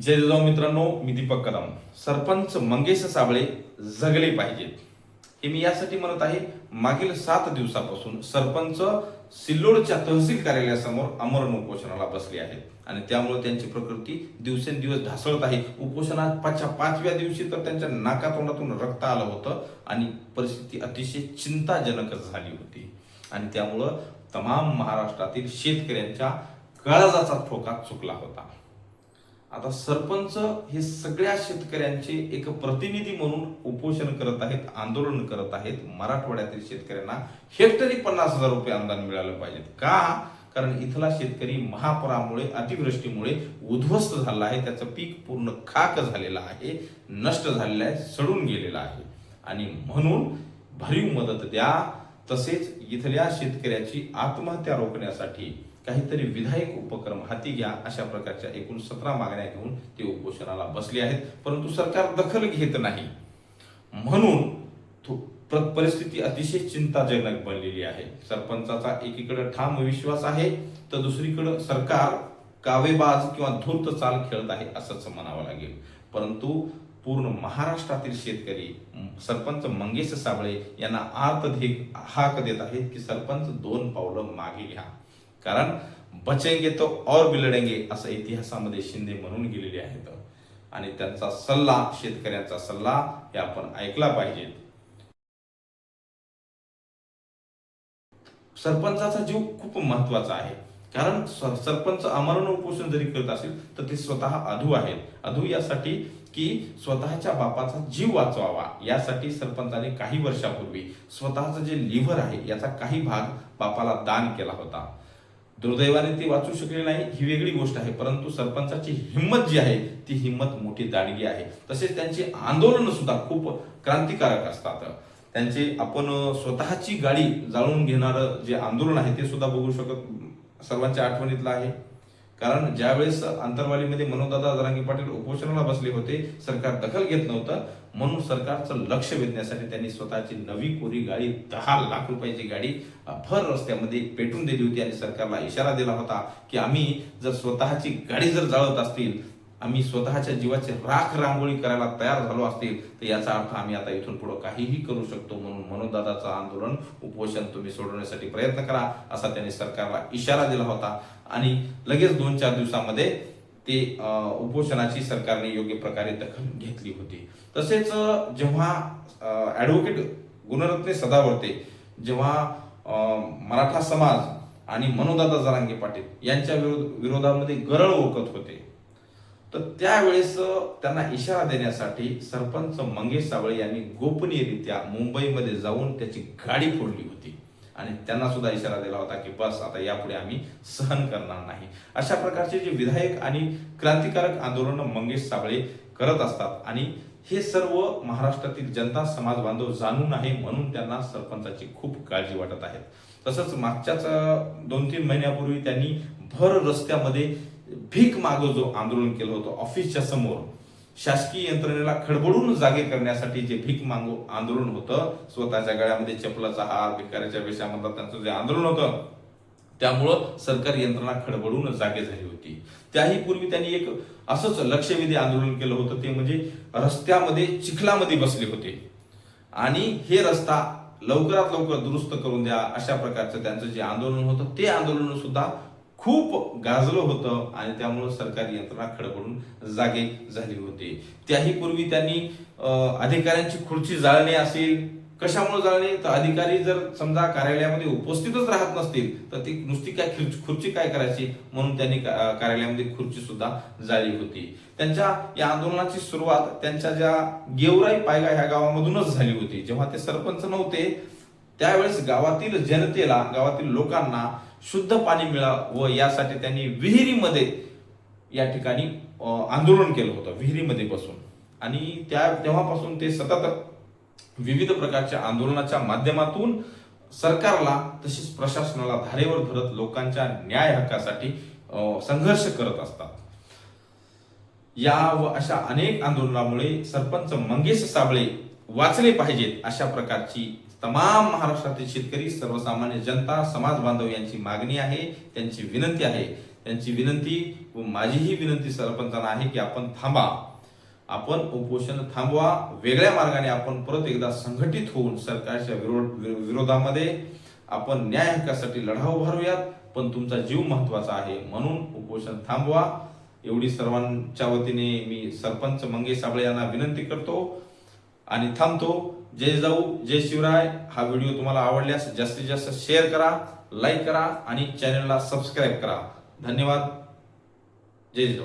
जय जिजाऊ मित्रांनो मी दीपक कदम. सरपंच मंगेश साबळे जगले पाहिजेत. हे मी यासाठी म्हणत आहे मागील सात दिवसापासून सरपंच सिल्लोडच्या तहसील कार्यालयासमोर अमरण उपोषणाला बसले आहेत. आणि त्यामुळे त्यांची प्रकृती दिवसेंदिवस ढासळत आहे. उपोषणात पाचच्या पाचव्या दिवशी तर त्यांच्या नाकातोंडातून रक्त आलं होतं आणि परिस्थिती अतिशय चिंताजनक झाली होती. आणि त्यामुळं तमाम महाराष्ट्रातील शेतकऱ्यांच्या काळजाचा ठोका चुकला होता. आता सरपंच हे सगळ्या शेतकऱ्यांचे एक प्रतिनिधी म्हणून उपोषण करत आहेत आंदोलन करत आहेत. मराठवाड्यातील शेतकऱ्यांना हेक्टरी पन्नास हजार रुपये अनुदान मिळालं पाहिजेत. का? कारण इथला शेतकरी महापुरामुळे अतिवृष्टीमुळे उद्ध्वस्त झाला आहे. त्याचं पीक पूर्ण खाक झालेलं आहे नष्ट झालेलं आहे सडून गेलेलं आहे. आणि म्हणून भरीव मदत द्या. तसेच इथल्या शेतकऱ्याची आत्महत्या रोखण्यासाठी काहीतरी विधायक उपक्रम हाती घ्या अशा प्रकारच्या एकूण सतरा मागण्या घेऊन ते उपोषणाला बसले आहेत. परंतु सरकार दखल घेत नाही. म्हणून परिस्थिती अतिशय चिंताजनक बनलेली आहे. सरपंचाचा एकीकडे ठाम विश्वास आहे तर दुसरीकडे सरकार कावेबाज किंवा धूर्त चाल खेळत आहे असंच म्हणावं लागेल. परंतु पूर्ण महाराष्ट्रातील शेतकरी सरपंच मंगेश साबळे यांना आर्तधिक हाक देत आहेत की सरपंच दोन पावलं मागे घ्या. कारण बचेंगे तो और बिलडेंगे असं इतिहासामध्ये शिंदे म्हणून गेलेले आहेत. आणि त्यांचा सल्ला शेतकऱ्यांचा सल्ला हे आपण ऐकला पाहिजे. सरपंचाचा जीव खूप महत्त्वाचा आहे. कारण सरपंच अमरण उपोषण जरी करत असेल तर ते स्वतः अधू आहेत. अधू यासाठी की स्वतःच्या बापाचा जीव वाचवावा. यासाठी सरपंचाने काही वर्षापूर्वी स्वतःचं जे लिव्हर आहे याचा काही भाग बापाला दान केला होता. दुर्दैवाने ते वाचू शकले नाही ही वेगळी गोष्ट आहे. परंतु सरपंचाची हिंमत जी आहे ती हिंमत मोठी दांडगी आहे. तसेच त्यांची आंदोलन सुद्धा खूप क्रांतिकारक असतात. त्यांचे आपण स्वतःची गाडी जाळून घेणारं जे आंदोलन आहे ते सुद्धा बघू शकत सर्वांच्या आठवणीतलं आहे. कारण ज्यावेळेस अंतरवालीमध्ये मनोदादा जरांगी पाटील उपोषणाला बसले होते सरकार दखल घेत नव्हतं म्हणून सरकारचं लक्ष वेधण्यासाठी त्यांनी स्वतःची नवी कोरी गाडी दहा लाख रुपयाची गाडी भर रस्त्यामध्ये पेटून दिली होती आणि सरकारला इशारा दिला होता की आम्ही जर स्वतःची गाडी जर जाळत असतील आम्ही स्वतःच्या जीवाची राख रांगोळी करायला तयार झालो असतील तर याचा अर्थ आम्ही आता इथून पुढे काहीही करू शकतो म्हणून मनोदादाचं आंदोलन उपोषण तुम्ही सोडवण्यासाठी प्रयत्न करा असा त्यांनी सरकारला इशारा दिला होता. आणि लगेच दोन चार दिवसामध्ये ते उपोषणाची सरकारने योग्य प्रकारे दखल घेतली होती. तसेच जेव्हा ॲडव्होकेट गुणरत्ने सदावर्ते जेव्हा मराठा समाज आणि मनोदादा जरांगे पाटील यांच्या विरोध विरोधामध्ये गरळ ओकत होते तर त्यावेळेस त्यांना इशारा देण्यासाठी सरपंच मंगेश सावळे यांनी गोपनीयरित्या मुंबईमध्ये जाऊन त्याची गाडी फोडली होती. आणि त्यांना सुद्धा इशारा दिला होता की बस आता यापुढे आम्ही सहन करणार नाही. अशा प्रकारचे जे विधायक आणि क्रांतिकारक आंदोलन मंगेश सावळे करत असतात आणि हे सर्व महाराष्ट्रातील जनता समाज बांधव जाणून आहे म्हणून त्यांना सरपंचाची खूप काळजी वाटत आहे. तसंच मागच्याच दोन तीन महिन्यापूर्वी त्यांनी भर रस्त्यामध्ये भीक मागो जो आंदोलन केलं होतं ऑफिसच्या समोर शासकीय यंत्रणेला खडबडून जागे करण्यासाठी जे भीक मागो आंदोलन होतं स्वतःच्या गळ्यामध्ये चपलाचा हार भिकाऱ्याच्या वेशामधला त्यांचं जे आंदोलन होतं त्यामुळं सरकारी यंत्रणा खडबडून जागे झाली होती. त्याही पूर्वी त्यांनी एक असंच लक्षवेधी आंदोलन केलं होतं ते म्हणजे रस्त्यामध्ये चिखलामध्ये बसले होते. आणि हे रस्ता लवकरात लवकर दुरुस्त करून द्या अशा प्रकारचं त्यांचं जे आंदोलन होतं ते आंदोलन सुद्धा खूप गाजलं होतं आणि त्यामुळं सरकारी यंत्रणा खडबडून जागे झाली होती. त्याही पूर्वी त्यांनी अधिकाऱ्यांची खुर्ची जाळणे असेल कशामुळे जाळणे तर अधिकारी जर समजा कार्यालयामध्ये उपस्थितच राहत नसतील तर ती नुसती काय खुर्ची- खुर्ची काय करायची? म्हणून त्यांनी का- कार्यालयामध्ये खुर्ची सुद्धा जाळली होती. त्यांच्या या आंदोलनाची सुरुवात त्यांच्या ज्या गेवराई पायगा ह्या गावामधूनच झाली होती. जेव्हा ते सरपंच नव्हते त्यावेळेस गावातील जनतेला गावातील लोकांना शुद्ध पाणी मिळावं यासाठी त्यांनी विहिरीमध्ये या ठिकाणी आंदोलन केलं होतं विहिरीमध्ये बसून. आणि त्या तेव्हापासून ते सतत विविध प्रकारच्या आंदोलनाच्या माध्यमातून सरकारला तसेच प्रशासनाला धारेवर धरत लोकांच्या न्याय हक्कासाठी संघर्ष करत असतात. या व अशा अनेक आंदोलनामुळे सरपंच मंगेश साबळे वाचले पाहिजेत अशा प्रकारची तमाम महाराष्ट्रातील शेतकरी सर्वसामान्य जनता समाज बांधव यांची मागणी आहे त्यांची विनंती आहे. त्यांची विनंती व माझीही विनंती सरपंचांना आहे की आपण थांबा. आपण उपोषण थांबवा. वेगळ्या मार्गाने आपण परत एकदा संघटित होऊन सरकारच्या विरोध विरोधामध्ये आपण न्याय हक्कासाठी लढा उभारूयात पण तुमचा जीव महत्त्वाचा आहे. म्हणून उपोषण थांबवा. एवढी सर्वांच्या वतीने मी सरपंच मंगेश साबळे यांना विनंती करतो. आणि थांबतो. जय जाऊ जय शिवराय. हा व्हिडिओ तुम्हाला आवडल्यास जास्तीत जास्त शेअर करा लाईक करा आणि चॅनलला सबस्क्राईब करा. धन्यवाद. जय जाऊ.